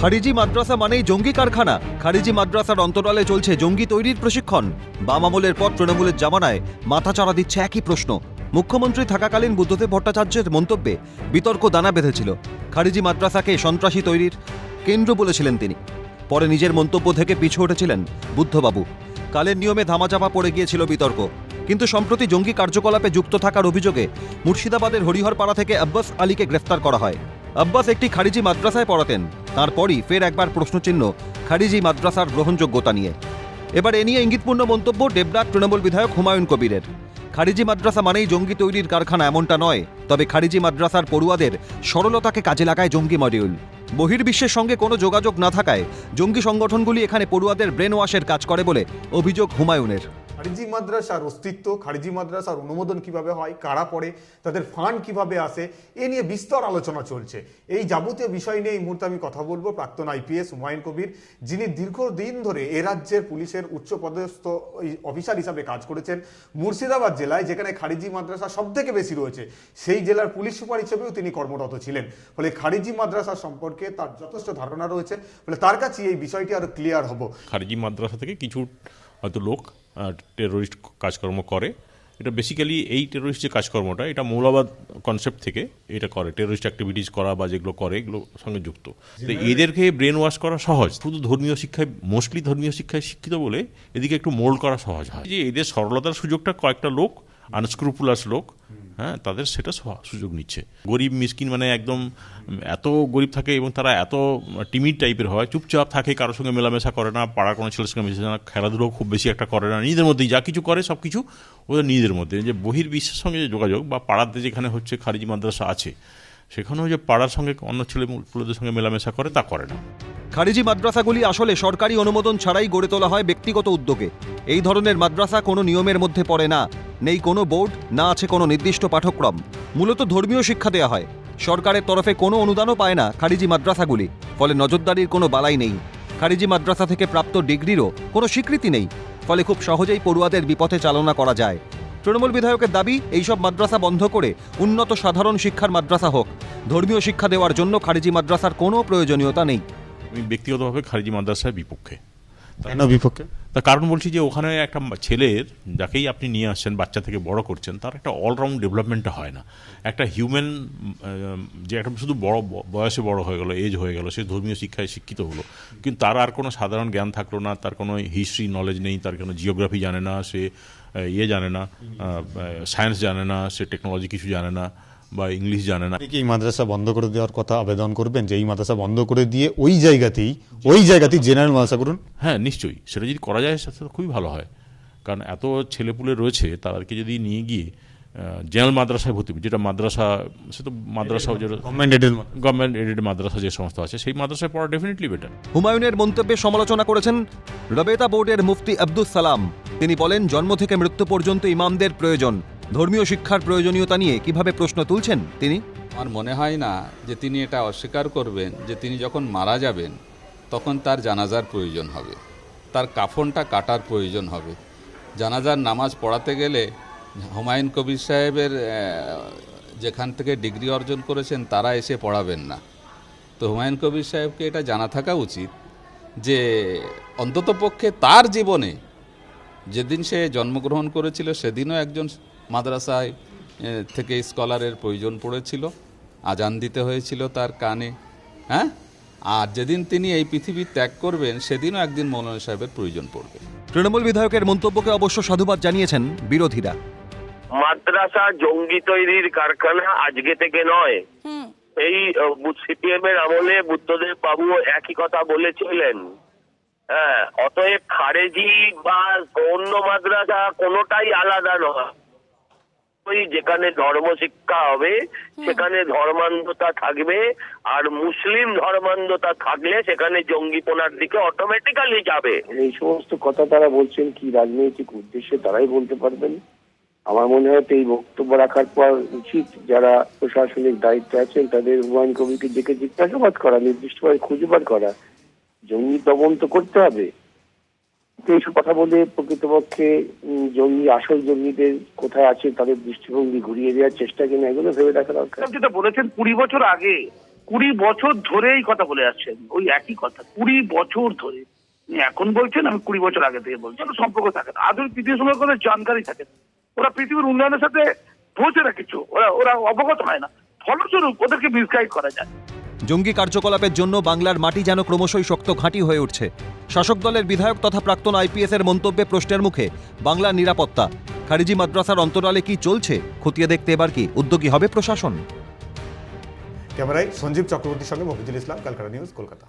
খারিজি মাদ্রাসা মানেই জঙ্গি কারখানা। খারিজি মাদ্রাসার অন্তরালে চলছে জঙ্গি তৈরির প্রশিক্ষণ। বাম আমলের পর তৃণমূলের জামানায় মাথাচাড়া দিচ্ছে একই প্রশ্ন। মুখ্যমন্ত্রী থাকাকালীন বুদ্ধদেব ভট্টাচার্যের মন্তব্যে বিতর্ক দানা বেঁধেছিল। খারিজি মাদ্রাসাকে সন্ত্রাসী তৈরির কেন্দ্র বলেছিলেন তিনি। পরে নিজের মন্তব্য থেকে পিছু উঠেছিলেন বুদ্ধবাবু। কালের নিয়মে ধামাচাপা পড়ে গিয়েছিল বিতর্ক। কিন্তু সম্প্রতি জঙ্গি কার্যকলাপে যুক্ত থাকার অভিযোগে মুর্শিদাবাদের হরিহরপাড়া থেকে আব্বাস আলীকে গ্রেফতার করা হয়। আব্বাস একটি খারিজি মাদ্রাসায় পড়াতেন। তারপরই ফের একবার প্রশ্নচিহ্ন, খারিজি মাদ্রাসার গ্রহণযোগ্যতা নিয়ে। এবার এ নিয়ে ইঙ্গিতপূর্ণ মন্তব্য ডেবরাট তৃণমূল বিধায়ক হুমায়ুন কবিরের। খারিজি মাদ্রাসা মানেই জঙ্গি তৈরির কারখানা এমনটা নয়, তবে খারিজি মাদ্রাসার পড়ুয়াদের সরলতাকে কাজে লাগায় জঙ্গি মডিউল। বহির্বিশ্বের সঙ্গে কোনো যোগাযোগ না থাকায় জঙ্গি সংগঠনগুলি এখানে পড়ুয়াদের ব্রেন ওয়াশের কাজ করে বলে অভিযোগ হুমায়ুনের। খারিজি মাদ্রাসার অস্তিত্ব, খারিজি মাদ্রাসার অনুমোদন কীভাবে হয়, কারা পড়ে, তাদের ফান্ড কীভাবে আসে, এ নিয়ে বিস্তর আলোচনা চলছে। এই যাবতীয় বিষয় নিয়ে এই মুহূর্তে আমি কথা বলব প্রাক্তন আইপিএস হুমায়ুন কবির, যিনি দীর্ঘদিন ধরে এ রাজ্যের পুলিশের উচ্চ পদস্থ অফিসার হিসাবে কাজ করেছেন মুর্শিদাবাদ জেলায়, যেখানে খারিজি মাদ্রাসা সব থেকে বেশি রয়েছে। সেই জেলার পুলিশ সুপার হিসেবেও তিনি কর্মরত ছিলেন। ফলে খারিজি মাদ্রাসা সম্পর্কে তার যথেষ্ট ধারণা রয়েছে। ফলে তার কাছে এই বিষয়টি আরও ক্লিয়ার হব। খারিজি মাদ্রাসা থেকে কিছু হয়তো লোক টেরোরিস্ট কাজকর্ম করে। এটা বেসিক্যালি এই টেরোরিস্ট যে কাজকর্মটা এটা মৌলবাদ কনসেপ্ট থেকে এটা করে। টেরোরিস্ট অ্যাক্টিভিটিস করা বা যেগুলো করে এগুলো সঙ্গে যুক্ত। তো এদেরকে ব্রেন ওয়াশ করা সহজ। শুধু ধর্মীয় শিক্ষায় মোস্টলি ধর্মীয় শিক্ষায় শিক্ষিত বলে এদিকে একটু মোল্ড করা সহজ হয়। যে এদের সরলতার সুযোগটা কয়েকটা লোক আনস্ক্রুপুলাস লোক হ্যাঁ তাদের সেটা সুযোগ নিচ্ছে। গরিব, মিসকিন মানে একদম, এত গরিব থাকে এবং তারা এত টিমিড টাইপের হয়, চুপচাপ থাকে, কারোর সঙ্গে মেলামেশা করে না, পাড়ার কোনো ছেলের সঙ্গে মেশে না খেলাধুলো খুব বেশি একটা করে না, নিজেদের মধ্যেই যা কিছু করে, সব কিছু ওদের নিজেদের মধ্যে। যে বহির্বিশ্বের সঙ্গে যে যোগাযোগ বা পাড়াতে যেখানে হচ্ছে খারিজি মাদ্রাসা আছে, সেখানেও যে পাড়ার সঙ্গে অন্য ছেলে পুলেদের সঙ্গে মেলামেশা করে, তা করে না। খারিজি মাদ্রাসাগুলি আসলে সরকারি অনুমোদন ছাড়াই গড়ে তোলা হয় ব্যক্তিগত উদ্যোগে। এই ধরনের মাদ্রাসা কোনো নিয়মের মধ্যে পড়ে না। নেই কোনো বোর্ড না আছে কোনো নির্দিষ্ট পাঠ্যক্রম। মূলত ধর্মীয় শিক্ষা দেওয়া হয়। সরকারের তরফে কোনো অনুদানও পায় না খারিজি মাদ্রাসাগুলি ফলে নজরদারির কোনো বালাই নেই। খারিজি মাদ্রাসা থেকে প্রাপ্ত ডিগ্রিরও কোনো স্বীকৃতি নেই ফলে খুব সহজেই পড়ুয়াদের বিপথে চালনা করা যায়। তৃণমূল বিধায়কের দাবি এইসব মাদ্রাসা বন্ধ করে উন্নত সাধারণ শিক্ষার মাদ্রাসা হোক। ধর্মীয় শিক্ষা দেওয়ার জন্য খারিজি মাদ্রাসার কোনো প্রয়োজনীয়তা নেই। আমি ব্যক্তিগতভাবে খারিজি মাদ্রাসার বিপক্ষে। কেন বিপক্ষে? তার কারণ বলছি যে ওখানে একটা ছেলের, যাকেই আপনি নিয়ে আসছেন, বাচ্চা থেকে বড় করছেন, তার একটা অলরাউন্ড ডেভেলপমেন্টটা হয় না। একটা হিউম্যান যে একটা শুধু বড়, বয়সে বড় হয়ে গেলো এজ হয়ে গেল, সে ধর্মীয় শিক্ষায় শিক্ষিত হলো। কিন্তু তার আর কোনো সাধারণ জ্ঞান থাকল না, তার কোনো হিস্ট্রি নলেজ নেই, তার কোনো জিওগ্রাফি জানে না, সে ইয়ে জানে না সায়েন্স জানে না, সে টেকনোলজি কিছু জানে না। বা ইংলিশ জানে না। কি এই মাদ্রাসা বন্ধ করে দেওয়ার কথা আবেদন করবেন যে এই মাদ্রাসা বন্ধ করে দিয়ে ওই জায়গাতেই ওই জায়গাতেই জেনারেল মাদ্রাসা করুন? হ্যাঁ নিশ্চয়ই। সেটা যদি করা যায় সেটা খুবই ভালো হয়। কারণ এত ছেলেপুলে রয়েছে তাদেরকে যদি নিয়ে গিয়ে জেনারেল মাদ্রাসায় ভর্তি যেটা মাদ্রাসা সে তো মাদ্রাসা যেটা গভর্নমেন্ট এডেড গভর্নমেন্ট এডেড মাদ্রাসা। যে সমস্ত আছে সেই মাদ্রাসায় পড়া ডেফিনেটলি বেটার হুমায়ুনের মন্তব্যে সমালোচনা করেছেন রবেতা বোর্ডের মুফতি আব্দুস সালাম। তিনি বলেন জন্ম থেকে মৃত্যু পর্যন্ত ইমামদের প্রয়োজন। ধর্মীয় শিক্ষার প্রয়োজনীয়তা নিয়ে কীভাবে প্রশ্ন তুলছেন তিনি? আমার মনে হয় না যে তিনি এটা অস্বীকার করবেন, যে তিনি যখন মারা যাবেন, তখন তার জানাজার প্রয়োজন হবে। তার কাফনটা কাটার প্রয়োজন হবে। জানাজার নামাজ পড়াতে গেলে হুমায়ুন কবির সাহেবের যেখান থেকে ডিগ্রি অর্জন করেছেন, তারা এসে পড়াবেন না। তো হুমায়ুন কবির সাহেবকে এটা জানা থাকা উচিত যে অন্ততপক্ষে তার জীবনে যেদিন সে জন্মগ্রহণ করেছিল, সেদিনও একজন মাদ্রাসায় থেকে স্কলারের প্রয়োজন পড়েছিল আজান দিতে হয়েছিল তার কানে হ্যাঁ? আর যেদিন তিনি এই পৃথিবী ত্যাগ করবেন সেদিনও একদিন মৌলানা সাহেবের প্রয়োজন পড়বে। তৃণমূল বিধায়কের মন্তব্যকে অবশ্য সাধুবাদ জানিয়েছেন বিরোধীরা। মাদ্রাসা জঙ্গি তৈরির কারখানা আজকে থেকে নয়। এই সিপিএম এর আমলে বুদ্ধদেব বাবু একই কথা বলেছিলেন। হ্যাঁ অতএব খারেজি বা অন্য মাদ্রাসা কোনোটাই আলাদা নয়। যেখানে ধর্ম শিক্ষা হবে সেখানে ধর্মান্ধতা থাকবে আর মুসলিম ধর্মান্ধতা থাকলে সেখানে জঙ্গিপনার দিকে অটোমেটিক্যালি যাবে। এই সমস্ত কথা তারা বলছেন কি রাজনৈতিক উদ্দেশ্যে তারাই বলতে পারবেন? আমার মনে হয় তো এই বক্তব্য রাখার পর উচিত যারা প্রশাসনিক দায়িত্বে আছেন তাদের হুমায়ুন কবিকে ডেকে জিজ্ঞাসাবাদ করা নির্দিষ্টভাবে খুঁজে বার করা। জঙ্গি তদন্ত করতে হবে। তো এইসব কথা বলে প্রকৃতপক্ষে জঙ্গি, আসল জঙ্গিদের কোথায় আছে তাদের দৃষ্টিভঙ্গি ঘুরিয়ে দেওয়ার চেষ্টা কিনা এগুলো ভেবে দেখা দরকার। যেটা বলেছেন, কুড়ি বছর আগে, কুড়ি বছর ধরে এই কথা বলে আসছেন, ওই একই কথা, কুড়ি বছর ধরে। এখন বলছেন, আমি কুড়ি বছর আগে থেকে বলছি সম্পর্ক থাকে না। আদৌ পৃথিবীর সঙ্গে কোনো জানকারি থাকে না। ওরা পৃথিবীর উন্নয়নের সাথে পৌঁছে না কিছু, ওরা ওরা অবগত হয় না। ফলস্বরূপ ওদেরকে মিসগাইড করা যায়। জঙ্গি কার্যকলাপের জন্য বাংলার মাটি যেন ক্রমশই শক্ত ঘাঁটি হয়ে উঠছে। শাসক দলের বিধায়ক তথা প্রাক্তন আইপিএস এর মন্তব্যে প্রশ্নের মুখে, বাংলার নিরাপত্তা। খারিজি মাদ্রাসার অন্তরালে কি চলছে? খতিয়ে দেখতে এবার কি উদ্যোগী হবে প্রশাসন? ক্যামেরায় সঞ্জীব চক্রবর্তীর সঙ্গে মফিজুল ইসলাম, কালকাটা নিউজ, কলকাতা।